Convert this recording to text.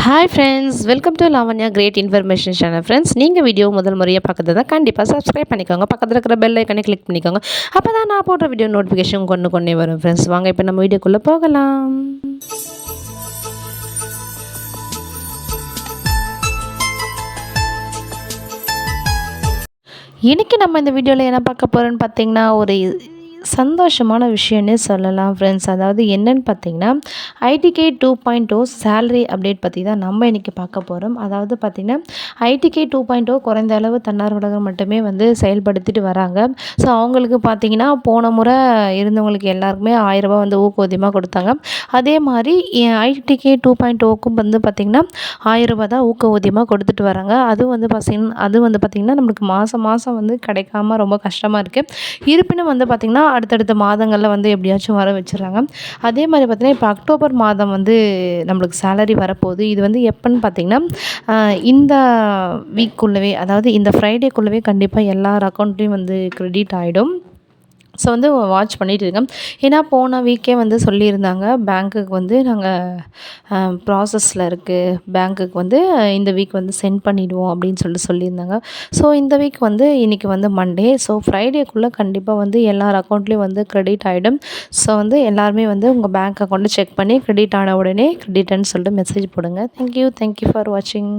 Hi friends welcome to Lavanya great information channel friends நீங்கள் video முதல் முறையாக பார்க்குறது தான் கண்டிப்பாக சப்ஸ்கிரைப் பண்ணிக்கோங்க. பக்கத்தில் இருக்கிற பெல் ஐக்கனை கிளிக் பண்ணிக்கோங்க. அப்போ தான் நான் போடுற வீடியோ நோட்டிஃபிகேஷன் கொண்டு கொண்டே வரும். ஃப்ரெண்ட்ஸ் வாங்க இப்போ நம்ம வீடியோக்குள்ளே போகலாம். இன்றைக்கி நம்ம இந்த வீடியோவில் என்ன பார்க்க போகிறோன்னு பார்த்தீங்கன்னா ஒரு சந்தோஷமான விஷயம்னு சொல்லலாம் ஃப்ரெண்ட்ஸ் அதாவது என்னன்னு பார்த்தீங்கன்னா ITK two point two salary update பற்றி தான் நம்ம இன்றைக்கி பார்க்க போகிறோம் அதாவது பார்த்திங்கன்னா IDK two point two oh குறைந்த அளவு தன்னார்வலர்கள் மட்டுமே வந்து செயல்படுத்திட்டு வராங்க. ஸோ அவங்களுக்கு பார்த்திங்கன்னா போன முறை இருந்தவங்களுக்கு எல்லாருக்குமே ஆயிரரூபா வந்து ஊக்குவதியமாக கொடுத்தாங்க. அதே மாதிரி ஐடிகே டூ பாயிண்ட் ஓக்கும் வந்து பார்த்திங்கன்னா ஆயிரரூபா தான் ஊக்குவதியமாக கொடுத்துட்டு வராங்க. அதுவும் வந்து பார்த்திங்கன்னா அது வந்து பார்த்திங்கன்னா நம்மளுக்கு மாதம் மாதம் வந்து கிடைக்காம ரொம்ப கஷ்டமாக இருக்குது இருப்பினும் வந்து பார்த்திங்கன்னா அடுத்தடுத்த மாதங்களில் வந்து எப்படியாச்சும் வர வச்சுறாங்க அதே மாதிரி பார்த்திங்கன்னா இப்போ அக்டோபர் மாதம் வந்து நம்மளுக்கு சேலரி வரப்போகுது. இது வந்து எப்போன்னு பார்த்திங்கன்னா இந்த வீக்குள்ளவே அதாவது இந்த ஃப்ரைடேக்குள்ளவே கண்டிப்பாக எல்லார் அக்கௌண்ட்லேயும் வந்து க்ரெடிட் ஆகிடும் ஸோ வந்து வாட்ச் பண்ணிகிட்டு இருக்கேன். ஏன்னா போன வீக்கே வந்து சொல்லியிருந்தாங்க பேங்க்குக்கு வந்து நாங்கள் ப்ராசஸில் இருக்குது பேங்க்குக்கு வந்து இந்த வீக் வந்து சென்ட் பண்ணிவிடுவோம் அப்படின்னு சொல்லிட்டு சொல்லியிருந்தாங்க. ஸோ இந்த வீக் வந்து இன்றைக்கி வந்து மண்டே ஸோ ஃப்ரைடேக்குள்ளே கண்டிப்பாக வந்து எல்லார் அக்கௌண்ட்லேயும் வந்து க்ரெடிட் ஆகிடும் ஸோ வந்து எல்லாருமே வந்து உங்கள் பேங்க் அக்கௌண்ட்டை செக் பண்ணி க்ரெடிட் ஆன உடனே க்ரெடிட்னு சொல்லிட்டு மெசேஜ் போடுங்க. தேங்க்யூ தேங்க்யூ ஃபார் வாட்சிங்